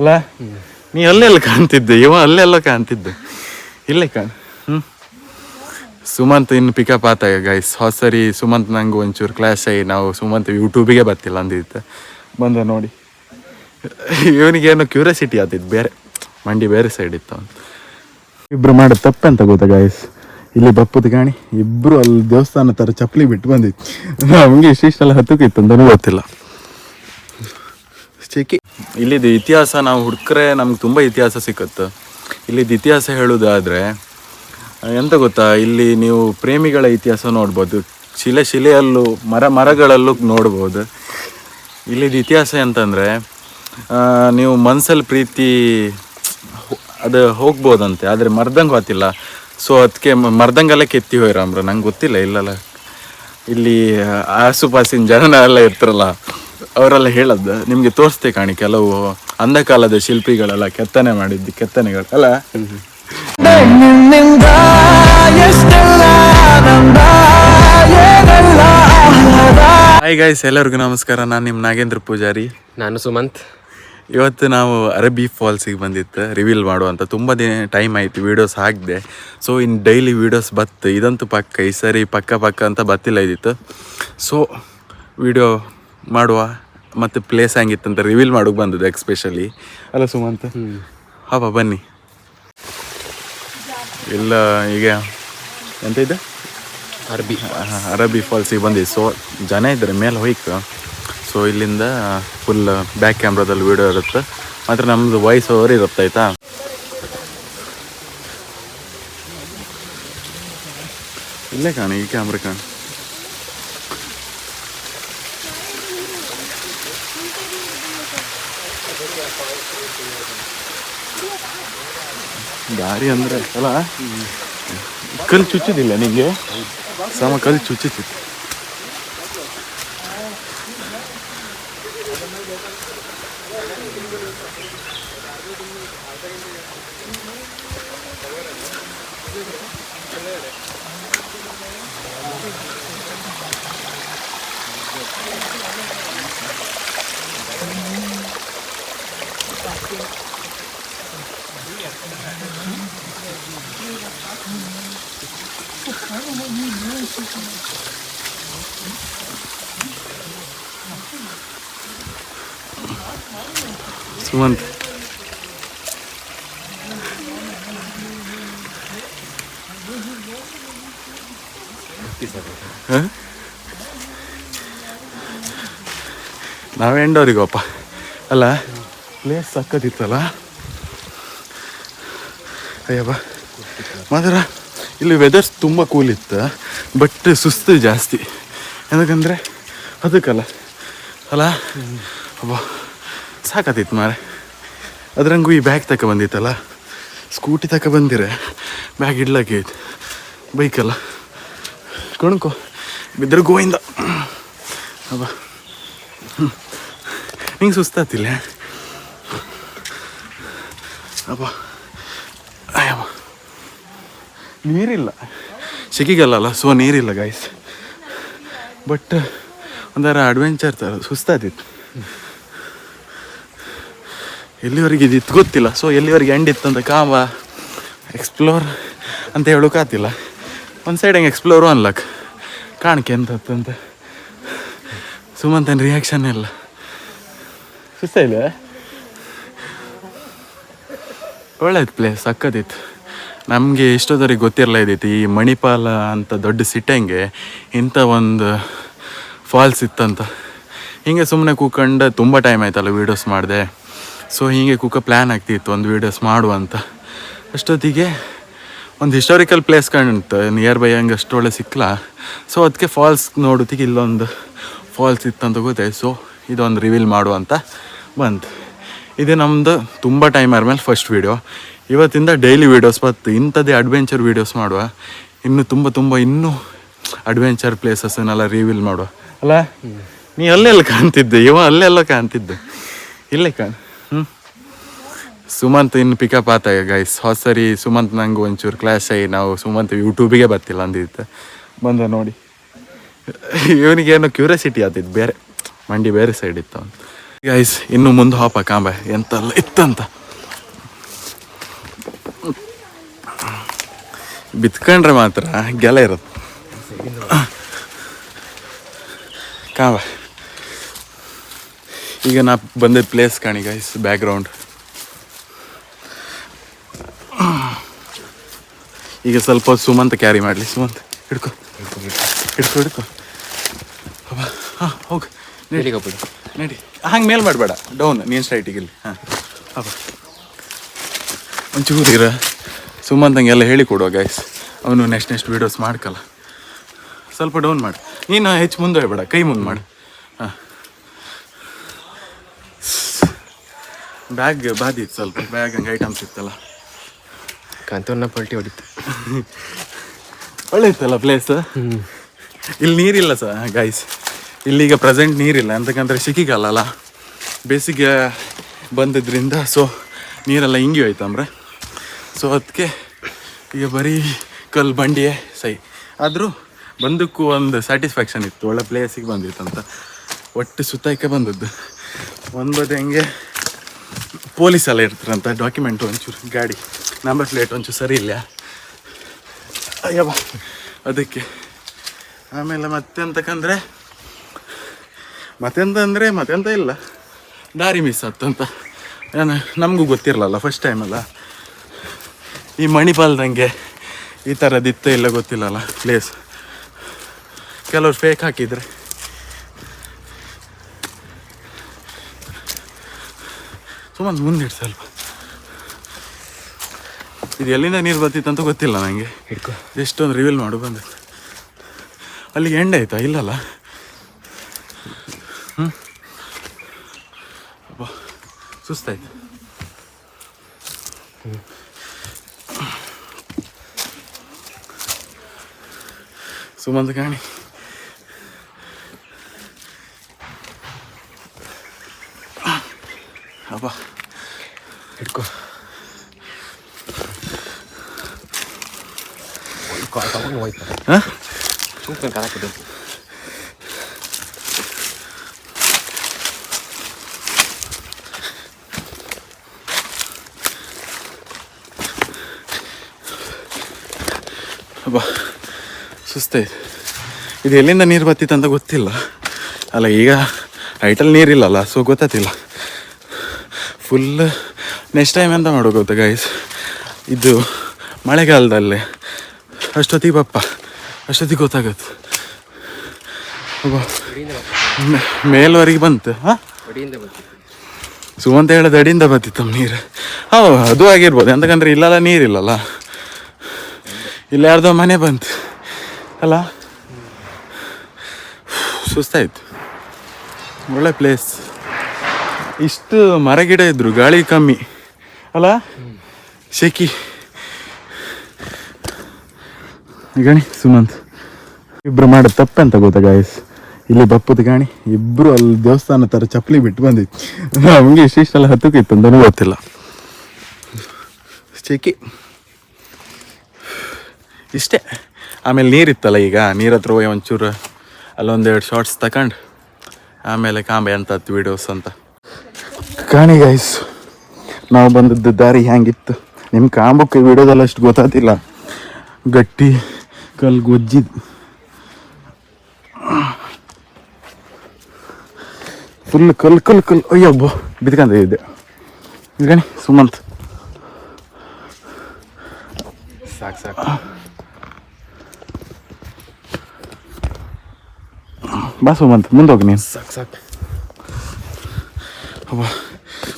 ಅಲ್ಲ? ನೀ ಅಲ್ಲೆಲ್ಲ ಕಾಣ್ತಿದ್ದೆ. ಇವ ಅಲ್ಲೆಲ್ಲ ಕಾಣ್ತಿದ್ದೆ. ಇಲ್ಲೇ ಕಾಣ್. ಸುಮಂತ್ ಇನ್ನು ಪಿಕಪ್ ಆತ ಗೈಸ್ ಹೊಸರಿ ಸುಮಂತ್ ನಂಗೆ ಒಂಚೂರು ಕ್ಲಾಶ್ ಆಗಿ ನಾವು ಸುಮಂತ್ ಯೂಟ್ಯೂಬಿಗೆ ಬರ್ತಿಲ್ಲ ಅಂದಿತ್ತು ಬಂದ ನೋಡಿ. ಇವನಿಗೇನೋ ಕ್ಯೂರಿಯಾಸಿಟಿ ಆತಿತ್ತು. ಬೇರೆ, ಮಂಡಿ ಬೇರೆ ಸೈಡ್ ಇತ್ತು ಅಂತ. ಇಬ್ರು ಮಾಡೋ ಅಂತ ಗೊತ್ತಾ ಗಾಯಸ್ ಇಲ್ಲಿ ಬಪ್ಪದ ಗಾಣಿ ಇಬ್ಬರು ಅಲ್ಲಿ ದೇವಸ್ಥಾನ ಥರ ಚಪ್ಪಲಿ ಬಿಟ್ಟು ಬಂದಿತ್ತು. ನಮಗೆ ಇಷ್ಟಿಷ್ಟೆಲ್ಲ ಹತ್ತಕ್ಕಿತ್ತು ಅಂತಲೂ ಗೊತ್ತಿಲ್ಲ. ಚಿಕ್ಕಿ ಇಲ್ಲಿದ್ದು ಇತಿಹಾಸ ನಾವು ಹುಡುಕ್ರೆ ನಮ್ಗೆ ತುಂಬ ಇತಿಹಾಸ ಸಿಕ್ಕತ್ತೆ. ಇಲ್ಲಿದ್ದು ಇತಿಹಾಸ ಹೇಳೋದಾದರೆ, ಎಂತ ಗೊತ್ತಾ? ಇಲ್ಲಿ ನೀವು ಪ್ರೇಮಿಗಳ ಇತಿಹಾಸ ನೋಡ್ಬೋದು. ಶಿಲೆ ಶಿಲೆಯಲ್ಲೂ, ಮರ ಮರಗಳಲ್ಲೂ ನೋಡ್ಬೋದು. ಇಲ್ಲಿದ್ದು ಇತಿಹಾಸ ಅಂತಂದರೆ ನೀವು ಮನ್ಸಲ್ಲಿ ಪ್ರೀತಿ ಅದು ಹೋಗ್ಬೋದಂತೆ. ಆದರೆ ಮರ್ದಂಗೆ ಹೋತಿಲ್ಲ. ಸೊ ಅದಕ್ಕೆ ಮರ್ದಂಗೆಲ್ಲ ಕೆತ್ತಿ ಹೋಯ್ರಾಮ್ರ ನಂಗೆ ಗೊತ್ತಿಲ್ಲ ಇಲ್ಲಲ್ಲ. ಇಲ್ಲಿ ಆಸುಪಾಸಿನ ಜನ ಎಲ್ಲ ಇರ್ತಾರಲ್ಲ. ಅವರೆಲ್ಲ ಹೇಳದ್ದು ನಿಮಗೆ ತೋರಿಸ್ತೆ ಕಾಣಿ ಕೆಲವು ಅಂಧಕಾಲದ ಶಿಲ್ಪಿಗಳೆಲ್ಲ ಕೆತ್ತನೆ ಮಾಡಿದ್ದು ಕೆತ್ತನೆಗಳು. ಅಲ್ಲ? ಹಾಯ್ ಗೈಸ್ ಎಲ್ಲರಿಗೂ ನಮಸ್ಕಾರ. ನಾನು ನಿಮ್ಮ ನಾಗೇಂದ್ರ ಪೂಜಾರಿ. ನಾನು ಸುಮಂತ್. ಇವತ್ತು ನಾವು ಅರಬಿ ಫಾಲ್ಸಿಗೆ ಬಂದಿತ್ತು ರಿವೀಲ್ ಮಾಡುವಂಥ ತುಂಬ ದಿನ ಟೈಮ್ ಆಯಿತು ವೀಡಿಯೋಸ್ ಹಾಕಿದೆ. ಸೊ ಇನ್ನು ಡೈಲಿ ವೀಡಿಯೋಸ್ ಬತ್ತು. ಇದಂತೂ ಪಕ್ಕ ಈ ಸರಿ ಪಕ್ಕ ಪಕ್ಕ ಅಂತ ಬತ್ತಿಲ್ಲ ಇದ್ದಿತ್ತು ಸೊ ವಿಡಿಯೋ ಮಾಡುವ ಮತ್ತು ಪ್ಲೇಸ್ ಹೆಂಗಿತ್ತಂತ ರಿವೀಲ್ ಮಾಡೋಕೆ ಬಂದದ್ದು ಎಕ್ಸ್ಪೆಷಲಿ ಅಲ್ಲ ಸುಮಂತ. ಹಬ್ಬ ಬನ್ನಿ. ಇಲ್ಲ ಈಗ ಎಂತ ಇದೆ? ಅರಬಿ. ಅರಬಿ ಫಾಲ್ಸಿಗೆ ಬಂದಿದ್ದು ಸೊ ಜನ ಇದ್ದಾರೆ ಮೇಲೆ ಹೋಯ್ತು ಸೊ ಇಲ್ಲಿಂದ ಫುಲ್ ಬ್ಯಾಕ್ ಕ್ಯಾಮ್ರಾದಲ್ಲಿ ವೀಡಿಯೋ ಇರುತ್ತೆ. ಮಾತ್ರ ನಮ್ಮದು ವಾಯ್ಸ್ ಓವರ್ ಇರುತ್ತೆ ಆಯ್ತಾ? ಇಲ್ಲೇ ಕಾಣಿ ಈ ಕ್ಯಾಮ್ರಾ ಕಾಣಿ. ದಾರಿ ಅಂದ್ರೆ ಅಲ್ಲ ಕಲ್ಲು ಚುಚ್ಚಿದಿಲ್ಲ ನಿಮಗೆ ಸಮ ಕಲ್ಲು ಚುಚ್ಚಿತ್ತು Thank ಹ? ನಾವೇ ಎಂಡೋರಿಗಪ್ಪ ಅಲ್ಲ? ಪ್ಲೇಸ್ ಸಕ್ಕತ್ತಿತ್ತಲ್ಲ ಅಯ್ಯಪ್ಪ. ಮಾತ್ರ ಇಲ್ಲಿ ವೆದರ್ಸ್ ತುಂಬ ಕೂಲ್ ಇತ್ತು ಬಟ್ ಸುಸ್ತು ಜಾಸ್ತಿ. ಯಾಕಂದರೆ ಅದಕ್ಕಲ್ಲ. ಅಲ್ಲ? ಅಬ್ಬ ಸಾಕತ್ತಿತ್ತು ಮಾರೆ ಅದ್ರಂಗೂ ಈ ಬ್ಯಾಗ್ ತಕ ಬಂದಿತ್ತಲ್ಲ? ಸ್ಕೂಟಿ ತಕ ಬಂದಿರೆ. ಬ್ಯಾಗ್ ಇಡ್ಲಕ್ಕೆ ಐತೆ ಬೈಕಲ್ಲ ಕಣ್ಕೊ ಬಿದ್ದರೆ ಗೋವಿಂದ. ಅಬ್ಬ. ಹಿಂಗೆ ಸುಸ್ತಾತಿಲ್ಲ ಅಬ್ಬ. ನೀರಿಲ್ಲ. ಸೆಕಿಗಲ್ಲ ಸೊ ನೀರಿಲ್ಲ ಗೈಸ್ ಬಟ್ ಒಂಥರ ಅಡ್ವೆಂಚರ್ ಥರ ಸುಸ್ತಾದಿತ್ತು ಎಲ್ಲಿವರೆಗೆ ಇದಿತ್ತು ಗೊತ್ತಿಲ್ಲ, ಸೊ ಎಲ್ಲಿವರೆಗೆ ಇತ್ತು ಅಂತ ಕಾಮ ಎಕ್ಸ್ಪ್ಲೋರ್ ಅಂತ ಹೇಳೋಕ್ಕಾತಿಲ್ಲ ಒಂದು ಸೈಡ್ ಹೆಂಗೆ ಎಕ್ಸ್ಪ್ಲೋರು ಅನ್ಲಕ್ ಕಾಣಿಕೆ ಅಂತ ಅಂತ. ಸುಮಂತನ ರಿಯಾಕ್ಷನ್ ಇಲ್ಲ ಸುಸ್ತಾ ಇಲ್ಲ ಒಳ್ಳೇದು ಪ್ಲೇಸ್ ಸಕ್ಕದಿತ್ತು. ನಮಗೆ ಇಷ್ಟೊತ್ತವರೆಗೆ ಗೊತ್ತಿರಲ್ಲ ಇದ್ದೈತಿ ಈ ಮಣಿಪಾಲ ಅಂತ ದೊಡ್ಡ ಸಿಟ್ಟಂಗೆ ಇಂಥ ಒಂದು ಫಾಲ್ಸ್ ಇತ್ತಂತ. ಹೀಗೆ ಸುಮ್ಮನೆ ಕೂತ್ಕೊಂಡು ತುಂಬ ಟೈಮ್ ಆಯ್ತಲ್ಲ ವೀಡಿಯೋಸ್ ಮಾಡಿದೆ. ಸೊ ಹೀಗೆ ಕೂಕ ಪ್ಲ್ಯಾನ್ ಆಗ್ತಿತ್ತು ಒಂದು ವೀಡಿಯೋಸ್ ಮಾಡುವಂತ ಅಷ್ಟೊತ್ತಿಗೆ ಒಂದು ಹಿಸ್ಟೋರಿಕಲ್ ಪ್ಲೇಸ್ ಕಂಡಿತ್ತು ನಿಯರ್ ಬೈ ಹಂಗೆ ಅಷ್ಟು ಒಳ್ಳೆ ಸಿಕ್ಕಲ್ಲ ಸೊ ಅದಕ್ಕೆ ಫಾಲ್ಸ್ ನೋಡೋತ್ತಿಗೆ ಇಲ್ಲೊಂದು ಫಾಲ್ಸ್ ಇತ್ತಂತ ಗೊತ್ತಾಯ್ತು ಸೊ ಇದೊಂದು ರಿವೀಲ್ ಮಾಡುವಂತ ಬಂತು. ಇದು ನಮ್ಮದು ತುಂಬ ಟೈಮ್ ಆದ್ಮೇಲೆ ಫಸ್ಟ್ ವೀಡಿಯೋ ಇವತ್ತಿಂದ ಡೈಲಿ ವೀಡಿಯೋಸ್ ಮತ್ತು ಇಂಥದ್ದೇ ಅಡ್ವೆಂಚರ್ ವೀಡಿಯೋಸ್ ಮಾಡುವ. ಇನ್ನು ತುಂಬ ತುಂಬ ಇನ್ನೂ ಅಡ್ವೆಂಚರ್ ಪ್ಲೇಸಸ್ನೆಲ್ಲ ರಿವೀಲ್ ಮಾಡುವ. ಅಲ್ಲ? ನೀ ಅಲ್ಲೆಲ್ಲ ಕಾಣ್ತಿದ್ದೆ. ಇವ ಅಲ್ಲೆಲ್ಲ ಕಾಣ್ತಿದ್ದೆ. ಇಲ್ಲೇ ಕಾಣ್ ಹ್ಞೂ ಸುಮಂತ್ ಇನ್ನು ಪಿಕಪ್ ಆತ ಗೈಸ್ ಹೊಸರಿ ಸುಮಂತ್ ನಂಗೆ ಒಂಚೂರು ಕ್ಲಾಸ್ ಆಗಿ ನಾವು ಸುಮಂತ್ ಯೂಟ್ಯೂಬಿಗೆ ಬರ್ತಿಲ್ಲ ಅಂದಿತ್ತು ಬಂದ ನೋಡಿ. ಇವನಿಗೇನೋ ಕ್ಯೂರಿಯಾಸಿಟಿ ಆತಿತ್ತು ಬೇರೆ. ಮಂಡಿ ಬೇರೆ ಸೈಡ್ ಇತ್ತು ಗೈಸ್ ಇನ್ನು ಮುಂದೆ ಹಾಪ ಕಾಂಬೆ ಎಂತಲ್ಲ ಇತ್ತಂತ. ಬಿತ್ಕೊಂಡ್ರೆ ಮಾತ್ರ ಗೆಲ ಇರುತ್ತೆ. ಕಾವ ಈಗ ನಾ ಬಂದಿದ್ದ ಪ್ಲೇಸ್ ಕಾಣಿ ಗೈಸ್ ಬ್ಯಾಕ್ಗ್ರೌಂಡ್ ಈಗ ಸ್ವಲ್ಪ ಸುಮಂತ್ ಕ್ಯಾರಿ ಮಾಡಲಿ. ಸುಮಂತ್ ಹಿಡ್ಕೊ. ಹಿಡ್ಕೊ ಹಿಡ್ಕೊ. ಹಾಂ ಹೋಗಿ. ನಡಿ. ಕಪ್ಪ ನಡಿ. ಹಂಗೆ ಮೇಲ್ ಮಾಡಬೇಡ. ಡೌನ್ ನೀನು ಸ್ಟ್ರೈಟಿಗೆ ಇಲ್ಲಿ ಹಾಂ. ಅಪ್ಪ ಒಂಚೂರು ಇರ ಸುಮಂತ್ ಎಲ್ಲ ಹೇಳಿ ಕೊಡುವ ಗೈಸ್ ಅವನು ನೆಕ್ಸ್ಟ್ ನೆಕ್ಸ್ಟ್ ವೀಡಿಯೋಸ್ ಮಾಡ್ಕಲ್ಲ. ಸ್ವಲ್ಪ ಡೌನ್ ಮಾಡಿ. ನೀನು ಹೆಚ್ಚು ಮುಂದೆ ಹೋಗ್ಬೇಡ ಕೈ ಮುಂದೆ ಮಾಡು. ಹಾಂ. ಬ್ಯಾಗ್ ಬಾದಿತ್ತು ಸ್ವಲ್ಪ. ಬ್ಯಾಗ್ ಹಂಗೆ ಐಟಮ್ಸ್ ಇತ್ತಲ್ಲ. ಕಾಂತವನ್ನ ಪಲ್ಟಿ ಹೊಡಿತು. ಒಳ್ಳೆ ಇತ್ತಲ್ಲ ಪ್ಲೇಸ್ ಇಲ್ಲಿ ನೀರಿಲ್ಲ ಸರ್ ಗೈಸ್ ಇಲ್ಲಿಗ ಪ್ರೆಸೆಂಟ್ ನೀರಿಲ್ಲ ಅಂತಕ್ಕಂದ್ರೆ ಸಿಕ್ಕಿಗಲ್ಲ ಬೇಸಿಗೆ ಬಂದಿದ್ದರಿಂದ ಸೊ ನೀರೆಲ್ಲ ಹಿಂಗಿ ಹೋಯ್ತಂದ್ರೆ ಸೊ ಅದಕ್ಕೆ ಈಗ ಬರೀ ಕಲ್ಲು ಬಂಡಿಯೇ ಸೈ ಆದರೂ ಬಂದಕ್ಕೂ ಒಂದು ಸ್ಯಾಟಿಸ್ಫ್ಯಾಕ್ಷನ್ ಇತ್ತು. ಒಳ್ಳೆ ಪ್ಲೇಸಿಗೆ ಬಂದಿತ್ತು ಅಂತ. ಒಟ್ಟು ಸುತ್ತಾಕೆ ಬಂದದ್ದು. ಒಂದು ಹೆಂಗೆ? ಪೊಲೀಸ್ ಎಲ್ಲ ಇರ್ತಾರಂತ ಡಾಕ್ಯುಮೆಂಟ್ ಒಂಚೂರು, ಗಾಡಿ. ನಂಬರ್ ಪ್ಲೇಟ್ ಒಂಚೂರು ಸರಿ ಇಲ್ಲ ಅಯ್ಯವ ಅದಕ್ಕೆ. ಆಮೇಲೆ ಮತ್ತೆ ಮತ್ತೆಂತ ಅಂದರೆ ಮತ್ತೆಂತ ಇಲ್ಲ. ದಾರಿ ಮಿಸ್ ಆತಂತ ಏನು, ನಮಗೂ ಗೊತ್ತಿರಲಲ್ಲ ಫಸ್ಟ್ ಟೈಮಲ್ಲ ಈ ಮಣಿಪಾಲ್ದಂಗೆ ಈ ಥರದಿತ್ತ ಇಲ್ಲ ಗೊತ್ತಿಲ್ಲಲ್ಲ ಪ್ಲೇಸ್ ಕೆಲವ್ರು ಫೇಕ್ ಹಾಕಿದ್ರೆ. ಸುಮ್ಮನೆ ಮುಂದಿಡ್ ಸ್ವಲ್ಪ. ಇದು ಎಲ್ಲಿಂದ ನೀರು ಬರ್ತಿತ್ತು ಅಂತ ಗೊತ್ತಿಲ್ಲ ನನಗೆ ಹಿಡ್ಕೊ. ಎಷ್ಟೊಂದು ರಿವೀಲ್ ಮಾಡು ಬಂದು. ಅಲ್ಲಿಗೆ ಎಂಡ್ ಆಯ್ತಾ? ಇಲ್ಲಲ್ಲ. ಹ್ಞೂ ಸುಸ್ತಾಯ್ತು. ಸುಸ್ತಾಯ್ತು ಸುಮಂತ್ ಕಾಣಿ ಅಬ್ಬಾ ಹಿಡ್ಕೊ ತಗೊಂಡು ಹೋಯ್ತು ಹಾಂ ಸುಮ್ಮನೆ ಕಾಲಾಕಿದ್ದು ಅಬ್ಬಾ ಸುಸ್ತಾಯ್ತು ಇದು. ಎಲ್ಲಿಂದ ನೀರು ಬತ್ತಿತ್ತು ಅಂತ ಗೊತ್ತಿಲ್ಲ. ಅಲ್ಲ, ಈಗ ಹೈಟಲ್ಲಿ ನೀರಿಲ್ಲಲ್ಲ ಸೊ ಗೊತ್ತಾತಿಲ್ಲ ಫುಲ್ ನೆಕ್ಸ್ಟ್ ಟೈಮ್ ಎಂತ ಮಾಡೋ ಗೊತ್ತಾ ಗೈಸ್ ಇದು ಮಳೆಗಾಲದಲ್ಲಿ. ಅಷ್ಟೊತ್ತಿಗೆ ಬಪ್ಪ. ಅಷ್ಟೊತ್ತಿಗೆ ಗೊತ್ತಾಗುತ್ತೆ. ಮೇಲ್ವರೆಗೆ ಬಂತು, ಹಾಂ? ಸುಮಂತ ಹೇಳೋದು ಅಡಿಯಿಂದ ಬರ್ತಿತ್ತು ನೀರು. ಹೌದು ಅದು ಆಗಿರ್ಬೋದು. ಎಂತಕಂದ್ರೆ ಇಲ್ಲಲ್ಲ, ನೀರಿಲ್ಲಲ್ಲ. ಇಲ್ಲ ಯಾರ್ದೋ ಮನೆ ಬಂತು. ಅಲ್ಲ? ಸುಸ್ತಾಯ್ತು ಒಳ್ಳೆ ಪ್ಲೇಸ್ ಇಷ್ಟು ಮರಗಿಡ ಇದ್ರು, ಗಾಳಿ ಕಮ್ಮಿ. ಅಲ್ಲ? ಶೆಕಿ. ಗಣಿ, ಸುಮಂತ್. ಇಬ್ರು ಮಾಡೋದು ತಪ್ಪೆಂತ ಗೊತ್ತಾ ಗಾಯಸ್ ಇಲ್ಲಿ ಬಪ್ಪದ ಗಾಣಿ. ಇಬ್ರು ಅಲ್ಲಿ ದೇವಸ್ಥಾನ ಥರ ಚಪ್ಪಲಿ ಬಿಟ್ಟು ಬಂದಿತ್ತು. ನಮಗೆ ಇಷ್ಟಿಷ್ಟೆಲ್ಲ ಹತ್ತಕ್ಕಿತ್ತು ಅಂತಲೂ ಗೊತ್ತಿಲ್ಲ. ಶೆಕಿ. ಇಷ್ಟೇ. ಆಮೇಲೆ ನೀರಿತ್ತಲ್ಲ ಈಗ ನೀರ ಹತ್ರ ಹೋಗಿ ಒಂಚೂರು ಅಲ್ಲೊಂದೆರಡು ಶಾರ್ಟ್ಸ್ ತಗೊಂಡು ಆಮೇಲೆ ಕಾಂಬೆ ಅಂತ ವಿಡಿಯೋಸ್ ಅಂತ. ಕಾಣಿ ಗೈಸ್ ನಾವು ಬಂದದ್ದು ದಾರಿ ಹ್ಯಾಂಗಿತ್ತು? ನಿಮ್ಮ ಕಾಂಬಕ್ಕೆ ವಿಡಿಯೋದಲ್ಲಿ ಅಷ್ಟು ಗೊತ್ತಾತಿಲ್ಲ. ಗಟ್ಟಿ ಕಲ್ಲು ಗೊಜ್ಜಿದ್ ಫುಲ್ ಕಲ್ ಕಲ್ ಕಲ್ಲು. ಅಯ್ಯಬ್ಬ ಬಿದ್ಕಂತ ಇದ್ದೆ ಗಣಿ ಸುಮಂತ್. ಸಾಕು ಸಾಕು. ಬಾ ಸುಮಂತ್ ಮುಂದೆ ಹೋಗಿ ನೀನು. ಸಾಕು ಸಾಕು. ಅಬ್ಬಾ,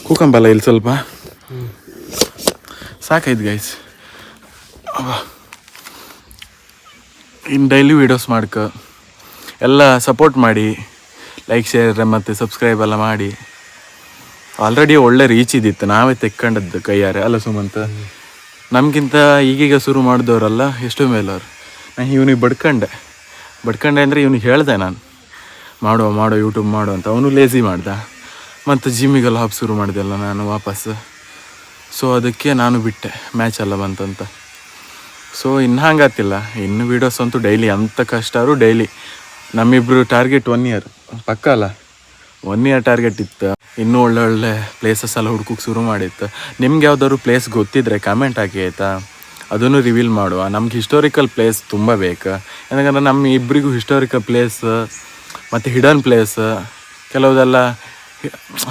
ಕೂಕಂಬಲ್ಲ ಇಲ್ಲಿ ಸ್ವಲ್ಪ. ಸಾಕಾಯ್ತು ಗೈಸ್ ಅವ ಇನ್ನು ಡೈಲಿ ವೀಡಿಯೋಸ್ ಮಾಡ್ಕ. ಎಲ್ಲ ಸಪೋರ್ಟ್ ಮಾಡಿ. ಲೈಕ್ ಶೇರ್ ಮತ್ತು ಸಬ್ಸ್ಕ್ರೈಬ್ ಎಲ್ಲ ಮಾಡಿ. ಆಲ್ರೆಡಿ ಒಳ್ಳೆ ರೀಚ್ ಇದ್ದಿತ್ತು. ನಾವೇ ತೆಕ್ಕೊಂಡದ್ದು ಕೈಯಾರೆ. ಅಲ್ಲ ಸುಮಂತ? ನಮಗಿಂತ ಈಗೀಗ ಶುರು ಮಾಡಿದವರಲ್ಲ, ಎಷ್ಟು ಮೇಲವ್ರು. ನಾನು ಇವನಿಗೆ ಬಡ್ಕಂಡೆ. ಬಡ್ಕಂಡೆ ಅಂದರೆ ಇವನಿಗೆ ಹೇಳ್ದೆ ನಾನು. ಮಾಡುವ ಮಾಡೋ ಯೂಟ್ಯೂಬ್ ಮಾಡು ಅಂತ. ಅವನು ಲೇಸಿ ಮಾಡ್ದ. ಮತ್ತು ಜಿಮ್ಮಿಗೆಲ್ಲ ಹಾಪ್ ಶುರು ಮಾಡಿದೆಲ್ಲ ನಾನು ವಾಪಸ್. ಸೊ ಅದಕ್ಕೆ ನಾನು ಬಿಟ್ಟೆ. ಮ್ಯಾಚ್ ಎಲ್ಲ ಬಂತಂತ. ಸೊ ಇನ್ನು ಹಂಗಾತಿಲ್ಲ ಇನ್ನು ವೀಡಿಯೋಸ್ ಅಂತೂ ಡೈಲಿ ಅಂಥ ಆದರೂ ಡೈಲಿ ನಮ್ಮಿಬ್ರು ಟಾರ್ಗೆಟ್ ಒನ್ ಇಯರ್ ಪಕ್ಕ ಅಲ್ಲ. ಒನ್ ಇಯರ್ ಟಾರ್ಗೆಟ್ ಇತ್ತು. ಇನ್ನೂ ಒಳ್ಳೆ ಒಳ್ಳೆ ಪ್ಲೇಸಸ್ ಎಲ್ಲ ಹುಡ್ಕೋಕೆ ಶುರು ಮಾಡಿತ್ತು. ನಿಮ್ಗೆ ಯಾವ್ದಾದ್ರು ಪ್ಲೇಸ್ ಗೊತ್ತಿದ್ರೆ ಕಮೆಂಟ್ ಹಾಕಿ ಆಯಿತಾ? ಅದನ್ನು ರಿವೀಲ್ ಮಾಡುವ. ನಮ್ಗೆ ಹಿಸ್ಟೋರಿಕಲ್ ಪ್ಲೇಸ್ ತುಂಬ ಬೇಕು. ಯಾಕಂದ್ರೆ ನಮ್ಮ ಇಬ್ಬರಿಗೂ ಹಿಸ್ಟೋರಿಕಲ್ ಪ್ಲೇಸ್ ಮತ್ತು ಹಿಡನ್ ಪ್ಲೇಸ್ ಕೆಲವುದೆಲ್ಲ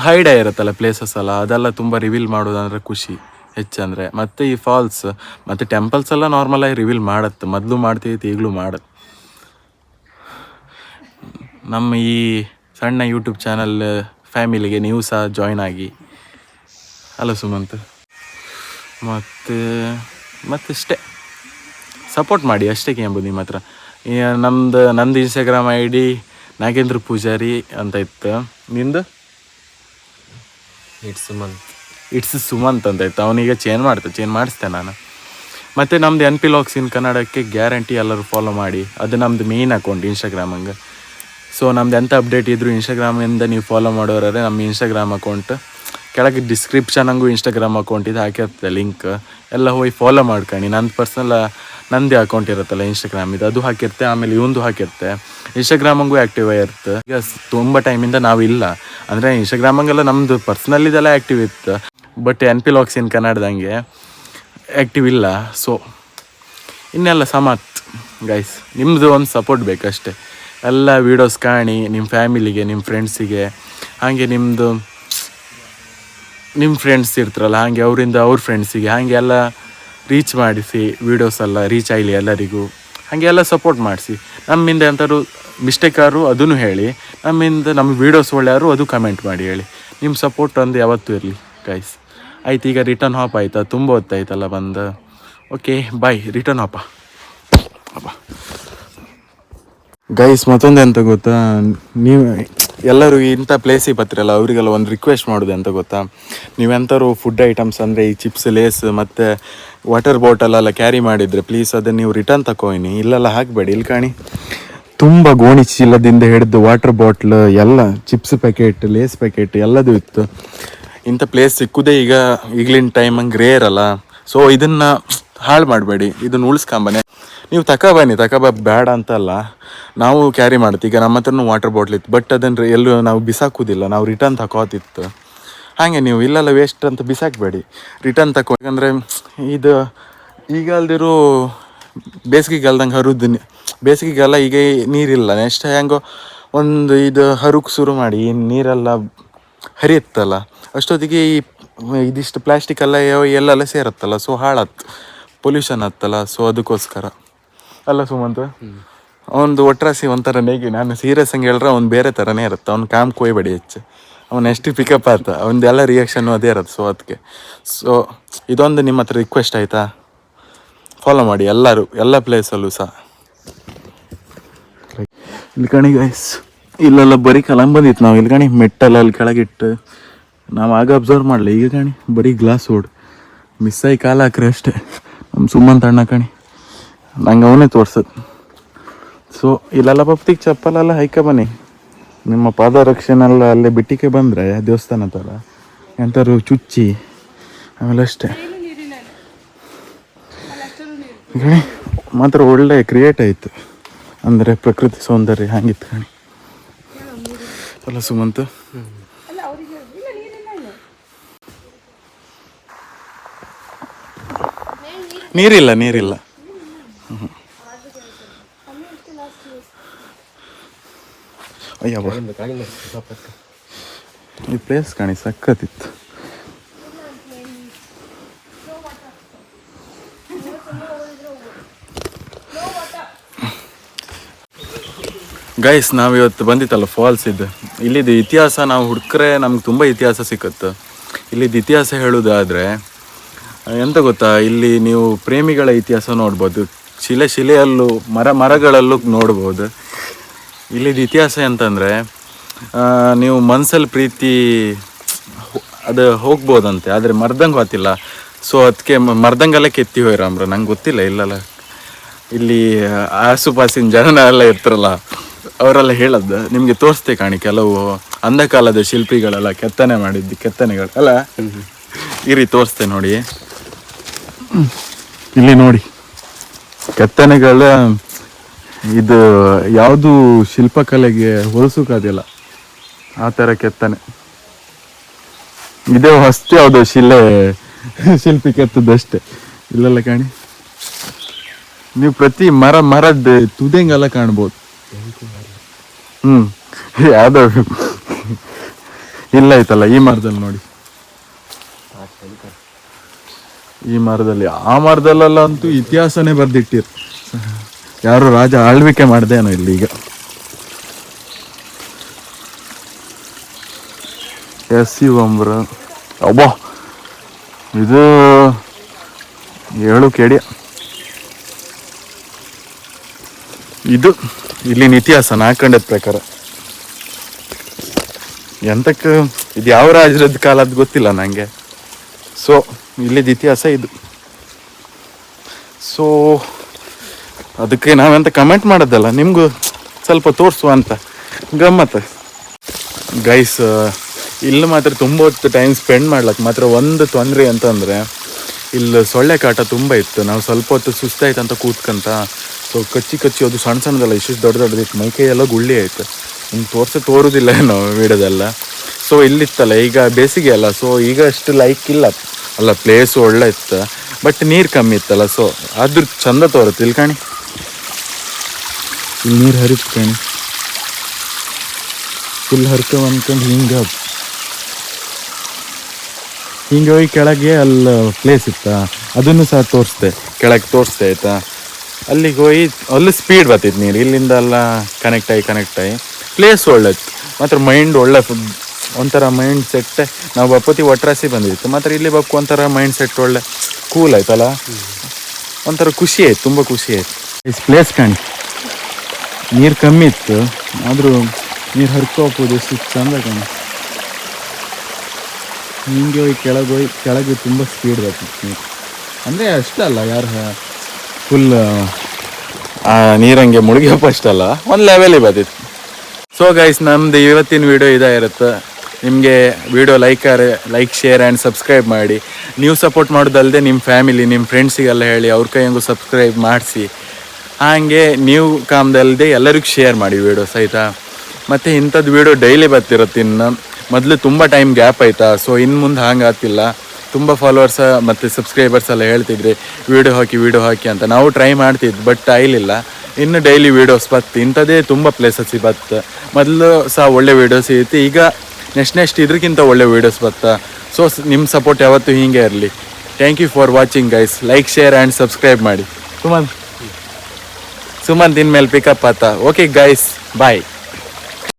ಹೈಡ್ ಇರುತ್ತಲ್ಲ ಪ್ಲೇಸಸ್ ಎಲ್ಲ, ಅದೆಲ್ಲ ತುಂಬ ರಿವೀಲ್ ಮಾಡೋದಂದ್ರೆ ಖುಷಿ ಹೆಚ್ಚಂದರೆ ಮತ್ತು ಈ ಫಾಲ್ಸ್ ಮತ್ತು ಟೆಂಪಲ್ಸ್ ಎಲ್ಲ ನಾರ್ಮಲಾಗಿ ರಿವೀಲ್ ಮಾಡುತ್ತೆ. ಮೊದಲು ಮಾಡ್ತಿತ್ತು ಈಗಲೂ ಮಾಡತ್ತೆ. ನಮ್ಮ ಈ ಸಣ್ಣ ಯೂಟ್ಯೂಬ್ ಚಾನಲ್ ಫ್ಯಾಮಿಲಿಗೆ ನೀವು ಸಹ ಜಾಯ್ನ್ ಆಗಿ. ಅಲ್ಲ ಸುಮಂತ್. ಮತ್ತು ಮತ್ತಿಷ್ಟೇ ಸಪೋರ್ಟ್ ಮಾಡಿ, ಅಷ್ಟೇ ಎಂಬುದು ನಿಮ್ಮ ಹತ್ರ. ನಮ್ಮದು ನಂದು Instagram I D Nagendra Pujari ಅಂತ ಇತ್ತು. ನಿಂದು? ಇಟ್ಸ್ ಸುಮಂತ್ ಇಟ್ಸ್ ಸುಮಂತ್ ಅಂತ ಇತ್ತು. ಅವನೀಗ ಚೇಂಜ್ ಮಾಡ್ತೆ ಚೇಂಜ್ ಮಾಡಿಸ್ತೆ ನಾನು. ಮತ್ತು ನಮ್ದು ಎನ್ ಪಿ ಲಾಕ್ಸ್ ಇನ್ ಕನ್ನಡಕ್ಕೆ ಗ್ಯಾರಂಟಿ ಎಲ್ಲರೂ ಫಾಲೋ ಮಾಡಿ. ಅದು ನಮ್ದು ಮೇಯ್ನ್ ಅಕೌಂಟ್ ಇನ್ಸ್ಟಾಗ್ರಾಮಂಗೆ ಸೊ ನಮ್ದು ಎಂಥ ಅಪ್ಡೇಟ್ ಇದ್ದರೂ ಇನ್ಸ್ಟಾಗ್ರಾಮಿಂದ ನೀವು ಫಾಲೋ ಮಾಡೋರಾದ್ರೆ ನಮ್ಮ ಇನ್ಸ್ಟಾಗ್ರಾಮ್ ಅಕೌಂಟ್ ಕೆಳಗೆ ಡಿಸ್ಕ್ರಿಪ್ಷನಂಗೂ ಇನ್ಸ್ಟಾಗ್ರಾಮ್ ಅಕೌಂಟ್ ಇದು ಹಾಕಿರ್ತದೆ ಲಿಂಕ್ ಎಲ್ಲ ಹೋಗಿ ಫಾಲೋ ಮಾಡ್ಕೊಂಡು ನಂದು ಪರ್ಸ್ನಲ್ ನಂದೇ ಅಕೌಂಟ್ ಇರುತ್ತಲ್ಲ ಇನ್ಸ್ಟಾಗ್ರಾಮ್ ಇದು, ಅದು ಹಾಕಿರ್ತೆ, ಆಮೇಲೆ ಇವಂದು ಹಾಕಿರ್ತೆ. ಇನ್ಸ್ಟಾಗ್ರಾಮಂಗೂ ಆ್ಯಕ್ಟಿವ್ ಆಗಿರುತ್ತೆ ಈಗ ತುಂಬ ಟೈಮಿಂದ ನಾವು ಇಲ್ಲ. ಅಂದರೆ ಇನ್ಸ್ಟಾಗ್ರಾಮಂಗೆಲ್ಲ ನಮ್ಮದು ಪರ್ಸ್ನಲ್ ಇದೆಲ್ಲ ಆ್ಯಕ್ಟಿವ್ ಇತ್ತು. ಬಟ್ ಎನ್ ಪಿ ಲಾಕ್ಸ್ ಕನ್ನಡದಂಗೆ ಆ್ಯಕ್ಟಿವ್ ಇಲ್ಲ. ಸೊ ಇನ್ನೆಲ್ಲ ಸಮತ್ ಗೈಸ್ ನಿಮ್ಮದು ಒಂದು ಸಪೋರ್ಟ್ ಬೇಕಷ್ಟೇ. ಎಲ್ಲ ವೀಡಿಯೋಸ್ ಕಾಣಿ ನಿಮ್ಮ ಫ್ಯಾಮಿಲಿಗೆ ನಿಮ್ಮ ಫ್ರೆಂಡ್ಸಿಗೆ ಹಾಗೆ ನಿಮ್ಮದು ನಿಮ್ಮ ಫ್ರೆಂಡ್ಸ್ ಇರ್ತಾರಲ್ಲ, ಹಾಗೆ ಅವರಿಂದ ಅವ್ರ ಫ್ರೆಂಡ್ಸಿಗೆ ಹಾಗೆ ಎಲ್ಲ ರೀಚ್ ಮಾಡಿಸಿ ವೀಡಿಯೋಸ್ ಎಲ್ಲ ರೀಚ್ ಆಗಲಿ ಎಲ್ಲರಿಗೂ, ಹಾಗೆ ಎಲ್ಲ ಸಪೋರ್ಟ್ ಮಾಡಿಸಿ. ನಮ್ಮಿಂದ ಎಂಥರೂ ಮಿಸ್ಟೇಕ್ ಆದ್ರು ಅದನ್ನು ಹೇಳಿ, ನಮ್ಮಿಂದ ನಮ್ಮ ವೀಡಿಯೋಸ್ ಒಳ್ಳೆಯವರು ಅದು ಕಮೆಂಟ್ ಮಾಡಿ ಹೇಳಿ. ನಿಮ್ಮ ಸಪೋರ್ಟ್ ಒಂದು ಯಾವತ್ತೂ ಇರಲಿ ಗೈಸ್ ಆಯ್ತು, ಈಗ ರಿಟರ್ನ್ ಹಾಪ್ ಆಯ್ತಾ? ತುಂಬ ಹೊತ್ತಾಯ್ತಲ್ಲ ಬಂದು. ಓಕೆ ಬಾಯ್ ರಿಟರ್ನ್ ಹಾಪ ಹಬ್ಬ. ಗೈಸ್ ಮತ್ತೊಂದು ಎಂತ ಗೊತ್ತಾ? ನೀವು ಎಲ್ಲರೂ ಇಂಥ ಪ್ಲೇಸಿಗೆ ಬರ್ತಿರಲ್ಲ, ಅವರಿಗೆಲ್ಲ ಒಂದು ರಿಕ್ವೆಸ್ಟ್ ಮಾಡೋದು ಅಂತ ಗೊತ್ತಾ? ನೀವೆಂಥವ್ರು ಫುಡ್ ಐಟಮ್ಸ್ ಅಂದರೆ ಈ ಚಿಪ್ಸ್ ಲೇಸ್ ಮತ್ತು ವಾಟರ್ ಬಾಟಲ್ ಎಲ್ಲ ಕ್ಯಾರಿ ಮಾಡಿದರೆ ಪ್ಲೀಸ್ ಅದನ್ನು ನೀವು ರಿಟರ್ನ್ ತಗೋಯಿನಿ ಇಲ್ಲೆಲ್ಲ ಹಾಕಬೇಡಿ, ಇಲ್ಲಿ ಕಾಣಿ. ತುಂಬ ಗೋಣಿ ಚೀಲದಿಂದ ಹಿಡಿದು ವಾಟರ್ ಬಾಟ್ಲ್ ಎಲ್ಲ ಚಿಪ್ಸ್ ಪ್ಯಾಕೆಟ್ ಲೇಸ್ ಪ್ಯಾಕೆಟ್ ಎಲ್ಲದೂ ಇತ್ತು. ಇಂಥ ಪ್ಲೇಸ್ ಸಿಕ್ಕುದೇ ಈಗ, ಈಗಲಿನ ಟೈಮ್ ಹಂಗೆ ರೇರ್ ಅಲ್ಲ. ಸೊ ಇದನ್ನು ಹಾಳು ಮಾಡಬೇಡಿ, ಇದನ್ನು ಉಳಿಸ್ಕೊಂಬನೆ. ನೀವು ತಗೊಬನ್ನಿ ತಗೊಬ ಬೇಡ ಅಂತಲ್ಲ. ನಾವು ಕ್ಯಾರಿ ಮಾಡ್ತೀವಿ ಈಗ ನಮ್ಮ ಹತ್ರನೂ ವಾಟರ್ ಬಾಟ್ಲ್ ಇತ್ತು ಬಟ್ ಅದನ್ನು ಎಲ್ಲೂ ನಾವು ಬಿಸಾಕೋದಿಲ್ಲ. ನಾವು ರಿಟರ್ನ್ ತಕೋತಿತ್ತು. ಹಾಗೆ ನೀವು ಇಲ್ಲೆಲ್ಲ ವೇಸ್ಟ್ ಅಂತ ಬಿಸಾಕಬೇಡಿ. ರಿಟರ್ನ್ ತಕೋ ಯಾಕಂದರೆ ಇದು ಈಗ ಅಲ್ದಿರೋ ಬೇಸಿಗೆಗಾಲ್ದಂಗೆ ಹರಿದು ಬೇಸಿಗೆಗಾಲ ಈಗ ನೀರಿಲ್ಲ. ನೆಕ್ಸ್ಟ್ ಹೆಂಗೋ ಒಂದು ಇದು ಹರುಕ್ ಶುರು ಮಾಡಿ ನೀರೆಲ್ಲ ಹರಿಯುತ್ತಲ್ಲ. ಅಷ್ಟೊತ್ತಿಗೆ ಈ ಇದಿಷ್ಟು ಪ್ಲಾಸ್ಟಿಕ್ ಎಲ್ಲ ಎಲ್ಲೆಲ್ಲ ಸೇರುತ್ತಲ್ಲ. ಸೊ ಹಾಳತ್ತು ಪೊಲ್ಯೂಷನ್ ಹತ್ತಲ್ಲ ಸೊ ಅದಕ್ಕೋಸ್ಕರ. ಅಲ್ಲ ಸುಮಂತ್. ಅವನದು ಒಟ್ರಾಸಿ ಒಂಥರ ನೇಗಿ. ನಾನು ಸೀರಿಯಸ್ ಹಂಗೆ ಹೇಳ್ರೆ ಅವ್ನು ಬೇರೆ ಥರನೇ ಇರುತ್ತೆ. ಅವ್ನು ಕಾಮ್ ಕೊಯ್ಬೇಡಿ ಹೆಚ್ಚು. ಅವ್ನು ಎಷ್ಟು ಪಿಕಪ್ ಆತ ಅವನದೆಲ್ಲ ರಿಯಾಕ್ಷನ್ನು ಅದೇ ಇರುತ್ತೆ ಸೊ ಅದಕ್ಕೆ ಸೊ ಇದೊಂದು ನಿಮ್ಮ ಹತ್ರ ರಿಕ್ವೆಸ್ಟ್ ಆಯಿತಾ? ಫಾಲೋ ಮಾಡಿ ಎಲ್ಲರೂ, ಎಲ್ಲ ಪ್ಲೇಸಲ್ಲೂ ಸಹ. ಇಲ್ಲಿ ಕಣಿ ಗೈಸ್ ಇಲ್ಲೆಲ್ಲ ಬರೀ ಕಲಂ ಬಂದಿತ್ತು ನಾವು. ಇಲ್ಲಿ ಕಣಿ ಮೆಟ್ಟಲ್ಲ ಅಲ್ಲಿ ಕೆಳಗಿಟ್ಟು ನಾವು ಆಗ ಅಬ್ಸರ್ವ್ ಮಾಡಲಿ. ಈಗ ಕಣಿ ಬರೀ ಗ್ಲಾಸ್ ಓಡ್. ಮಿಸ್ ಆಗಿ ಕಾಲ ಹಾಕ್ರಿ ಅಷ್ಟೇ. ನಮ್ಮ ಸುಮ್ಮಂತ ಅಣ್ಣ ಕಣಿ. ನಂಗೆ ಅವನೇ ತೋರ್ಸದ್ ಸೊ ಇಲ್ಲೆಲ್ಲ ಪಪ್ತಿಗೆ ಚಪ್ಪಲೆಲ್ಲ ಹೈಕ ಬನ್ನಿ. ನಿಮ್ಮ ಪಾದರಕ್ಷೆನೆಲ್ಲ ಅಲ್ಲೇ ಬಿಟ್ಟಿಗೆ ಬಂದರೆ ದೇವಸ್ಥಾನ ಥರ ಎಂಥರು ಚುಚ್ಚಿ, ಆಮೇಲೆ ಅಷ್ಟೇ. ಗಣಿ, ಮಾತ್ರ ಒಳ್ಳೆ ಕ್ರಿಯೇಟ್ ಆಯಿತು. ಅಂದರೆ ಪ್ರಕೃತಿ ಸೌಂದರ್ಯ ಹಂಗಿತ್ತು ಗಣಿ. ಅಲ್ಲ ಸುಮಂತ. ನೀರಿಲ್ಲ ನೀರಿಲ್ಲ. ಈ ಪ್ಲೇಸ್ ಕಾಣಿ ಸಖತ್ತಿತ್ತು. ಗೈಸ್ ನಾವಿವತ್ತು ಬಂದಿತ್ತಲ್ಲ ಫಾಲ್ಸ್ ಇದು. ಇಲ್ಲಿದ್ದು ಇತಿಹಾಸ ನಾವು ಹುಡುಕ್ರೆ ನಮ್ಗೆ ತುಂಬ ಇತಿಹಾಸ ಸಿಕ್ಕತ್ತೆ. ಇಲ್ಲಿದ್ದು ಇತಿಹಾಸ ಹೇಳೋದಾದರೆ ಎಂತ ಗೊತ್ತಾ? ಇಲ್ಲಿ ನೀವು ಪ್ರೇಮಿಗಳ ಇತಿಹಾಸ ನೋಡ್ಬೋದು. ಶಿಲೆ ಶಿಲೆಯಲ್ಲೂ ಮರ ಮರಗಳಲ್ಲೂ ನೋಡ್ಬೋದು. ಇಲ್ಲಿದ ಇತಿಹಾಸ ಅಂತಂದರೆ ನೀವು ಮನ್ಸಲ್ಲಿ ಪ್ರೀತಿ ಅದು ಹೋಗ್ಬೋದಂತೆ ಆದರೆ ಮರ್ದಂಗೆ ಗೊತ್ತಿಲ್ಲ ಸೊ ಅದಕ್ಕೆ ಮರ್ದಂಗೆಲ್ಲ ಕೆತ್ತಿ ಹೋಯ್ರಾಮ್ರ ನಂಗೆ ಗೊತ್ತಿಲ್ಲ ಇಲ್ಲಲ್ಲ. ಇಲ್ಲಿ ಆಸುಪಾಸಿನ ಜನ ಎಲ್ಲ ಇರ್ತಾರಲ್ಲ ಅವರೆಲ್ಲ ಹೇಳದ್ದು ನಿಮಗೆ ತೋರಿಸ್ತೆ ಕಾಣಿ ಕೆಲವು ಅಂಧಕಾಲದ ಶಿಲ್ಪಿಗಳೆಲ್ಲ ಕೆತ್ತನೆ ಮಾಡಿದ್ದು ಕೆತ್ತನೆಗಳು. ಅಲ್ಲ ಇರಿ ತೋರಿಸ್ತೆ ನೋಡಿ. ಇಲ್ಲಿ ನೋಡಿ. ಕೆತ್ತನೆಗಳ ಇದು ಯಾವುದು ಶಿಲ್ಪಕಲೆಗೆ ಹೋಲಿಸೋಕಾದಿಲ್ಲ ಆ ಥರ ಕೆತ್ತನೆ. ಇದೇ ಹೊಸ್ತು ಯಾವುದು ಶಿಲೆ ಶಿಲ್ಪಿ ಕೆತ್ತದಷ್ಟೇ. ಇಲ್ಲಲ್ಲ ಕಾಣಿ? ನೀವು ಪ್ರತಿ ಮರ ಮರದ ತುದೆಂಗೆಲ್ಲ ಕಾಣ್ಬೋದು. ಹ್ಮ್. ಯಾವುದೋ. ಇಲ್ಲ ಐತಲ್ಲ ಈ ಮರದಲ್ಲಿ ನೋಡಿ. ಈ ಮರದಲ್ಲಿ ಆ ಮರದಲ್ಲೆಲ್ಲ ಅಂತೂ ಇತಿಹಾಸನೇ ಬರ್ದಿಟ್ಟಿರ್. ಯಾರು ರಾಜ ಆಳ್ವಿಕೆ ಮಾಡ್ದೇನೋ ಇಲ್ಲಿ ಈಗ ಎಸ್ ಯು ಅಂಬ್ರ ಅಬ್ಬಾ! ಇದು ಏಳು ಕೆಡಿ. ಇದು ಇಲ್ಲಿನ ಇತಿಹಾಸ ನಾ ಕಂಡದ ಪ್ರಕಾರ. ಎಂತಕ್ಕೆ ಇದು ಯಾವ ರಾಜರದ ಕಾಲದ ಗೊತ್ತಿಲ್ಲ ನನಗೆ ಸೊ ಇಲ್ಲಿದ್ದ ಇತಿಹಾಸ ಇದು. ಸೊ ಅದಕ್ಕೆ ನಾವೆಂತ ಕಮೆಂಟ್ ಮಾಡೋದಲ್ಲ, ನಿಮಗೂ ಸ್ವಲ್ಪ ತೋರಿಸುವ ಅಂತ. ಗಮ್ಮತ್ತು ಗೈಸ್ ಇಲ್ಲಿ ಮಾತ್ರ ತುಂಬ ಹೊತ್ತು ಟೈಮ್ ಸ್ಪೆಂಡ್ ಮಾಡ್ಲಕ್ಕೆ ಮಾತ್ರ ಒಂದು ತೊಂದರೆ ಅಂತಂದರೆ, ಇಲ್ಲಿ ಸೊಳ್ಳೆ ಕಾಟ ತುಂಬ ಇತ್ತು. ನಾವು ಸ್ವಲ್ಪ ಹೊತ್ತು ಸುಸ್ತಾಯ್ತು ಅಂತ ಕೂತ್ಕಂತ ಸೊ ಕಚ್ಚಿ ಕಚ್ಚಿ ಅದು ಸಣ್ಣ ಸಣ್ಣದಲ್ಲ ಇಷ್ಟು ದೊಡ್ಡ ದೊಡ್ಡದಿತ್ತು ಮೈಕೈ ಎಲ್ಲ ಗುಳ್ಳಿ ಆಯಿತು. ಹಿಂಗೆ ತೋರಿಸ ತೋರೋದಿಲ್ಲ ನಾವು ವಿಡಿಯೋದೆಲ್ಲ ಸೊ ಇಲ್ಲಿತ್ತಲ್ಲ, ಈಗ ಬೇಸಿಗೆ ಅಲ್ಲ ಸೊ ಈಗ ಅಷ್ಟು ಲೈಕ್ ಇಲ್ಲ. ಅಲ್ಲ ಪ್ಲೇಸು ಒಳ್ಳೆ ಇತ್ತು. ಬಟ್ ನೀರು ಕಮ್ಮಿ ಇತ್ತಲ್ಲ ಸೊ ಅದ್ರ ಚಂದ ತೋರುತ್ತೆ, ಇಲ್ಲಿ ಕಾಣಿ. ಇಲ್ಲಿ ನೀರು ಹರಿತು ಕಾಣಿ. ಫುಲ್ ಹರ್ಕೊ ಅಂದ್ಕೊಂಡು ಹಿಂಗೆ ಹಿಂಗೆ ಹೋಗಿ ಕೆಳಗೆ ಅಲ್ಲಿ ಪ್ಲೇಸ್ ಇತ್ತ. ಅದನ್ನು ಸಹ ತೋರಿಸ್ದೆ. ಕೆಳಗೆ ತೋರಿಸ್ದೆ, ಆಯ್ತಾ? ಅಲ್ಲಿಗೆ ಹೋಗಿ, ಅಲ್ಲಿ ಸ್ಪೀಡ್ ಬರ್ತಿತ್ತು ನೀರು. ಇಲ್ಲಿಂದ ಎಲ್ಲ ಕನೆಕ್ಟ್ ಆಗಿ ಕನೆಕ್ಟ್ ಆಗಿ. ಪ್ಲೇಸ್ ಒಳ್ಳೆತ್ತು ಮಾತ್ರ ಮೈಂಡ್ ಒಳ್ಳೆ ಒಂಥರ ಮೈಂಡ್ ಸೆಟ್ ನಾವು ಬಪ್ಪತಿ ಒಟ್ರಾಸಿ ಬಂದಿತ್ತು ಮಾತ್ರ ಇಲ್ಲಿ ಬಪ್ಪು ಒಂಥರ ಮೈಂಡ್ ಸೆಟ್ ಒಳ್ಳೆ ಕೂಲ್ ಆಯ್ತಲ್ಲ? ಒಂಥರ ಖುಷಿ ಆಯ್ತು, ತುಂಬ ಖುಷಿ ಆಯ್ತು. ಇಸ್ ಪ್ಲೇಸ್ ಕಣ್, ನೀರು ಕಮ್ಮಿ ಇತ್ತು. ಆದರೂ ನೀರು ಹರ್ಕೋಬೋದು, ಎಷ್ಟು ಚಂದ ಕಣ್. ಹಿಂಗೆ ಹೋಗಿ ಕೆಳಗೆ ಹೋಗಿ, ಕೆಳಗೆ ತುಂಬ ಸ್ಪೀಡ್ ಬರ್ತಿತ್ತು ನೀರು. ಅಂದರೆ ಅಷ್ಟಲ್ಲ, ಯಾರು ಫುಲ್ ನೀರಂಗೆ ಮುಳುಗ್ಯಪ್ಪ ಅಷ್ಟಲ್ಲ. ಒಂದು ಲೆವೆಲಿಗೆ ಬರ್ತಿತ್ತು ಸೊ ಗೈಸ್ ನಮ್ದು ಇವತ್ತಿನ ವಿಡಿಯೋ ಇದೇ ಇರುತ್ತೆ. ನಿಮಗೆ video like like share and subscribe ಮಾಡಿ. ನೀವು ಸಪೋರ್ಟ್ ಮಾಡೋದಲ್ಲದೆ ನಿಮ್ಮ ಫ್ಯಾಮಿಲಿ ನಿಮ್ಮ ಫ್ರೆಂಡ್ಸಿಗೆಲ್ಲ ಹೇಳಿ ಅವ್ರ ಕೈಯಂಗೂ ಸಬ್ಸ್ಕ್ರೈಬ್ ಮಾಡಿಸಿ. ಹಾಗೆ ನೀವು ಕಾಮ್ದಲ್ಲದೆ ಎಲ್ಲರಿಗೂ ಶೇರ್ ಮಾಡಿ ವಿಡಿಯೋಸ್ ಆಯಿತಾ ಮತ್ತು ಇಂಥದ್ದು ವಿಡಿಯೋ ಡೈಲಿ ಬರ್ತಿರುತ್ತೆ ಇನ್ನು. ಮೊದಲು ತುಂಬ ಟೈಮ್ ಗ್ಯಾಪ್ ಆಯಿತಾ ಸೊ ಇನ್ನು ಮುಂದೆ ಹಂಗೆ ಆಗ್ತಿಲ್ಲ. ತುಂಬ ಫಾಲೋವರ್ಸ ಮತ್ತು ಸಬ್ಸ್ಕ್ರೈಬರ್ಸ್ ಎಲ್ಲ ಹೇಳ್ತಿದ್ರಿ ವಿಡಿಯೋ ಹಾಕಿ ವಿಡಿಯೋ ಹಾಕಿ ಅಂತ ನಾವು ಟ್ರೈ ಮಾಡ್ತಿದ್ವಿ ಬಟ್ ಆಯ್ಲಿಲ್ಲ ಇನ್ನು ಡೈಲಿ ವೀಡಿಯೋಸ್ ಬತ್ತು ಇಂಥದ್ದೇ ತುಂಬ ಪ್ಲೇಸಸ್ ಬತ್ತು ಮೊದಲು ಸಹ ಒಳ್ಳೆ ವೀಡಿಯೋಸ್ ಇತ್ತು, ಈಗ ನೆಕ್ಸ್ಟ್ ನೆಕ್ಸ್ಟ್ ಇದಕ್ಕಿಂತ ಒಳ್ಳೆ ವೀಡಿಯೋಸ್ ಬರ್ತಾ ಸೊ ನಿಮ್ಮ ಸಪೋರ್ಟ್ ಯಾವತ್ತೂ ಹೀಗೆ ಇರಲಿ. Thank you for watching guys like share and subscribe ಮಾಡಿ. ಸುಮಂತ್. ಸುಮಂತ್ ಇನ್ಮೇಲೆ ಪಿಕಪ್ ಆತ? Okay guys bye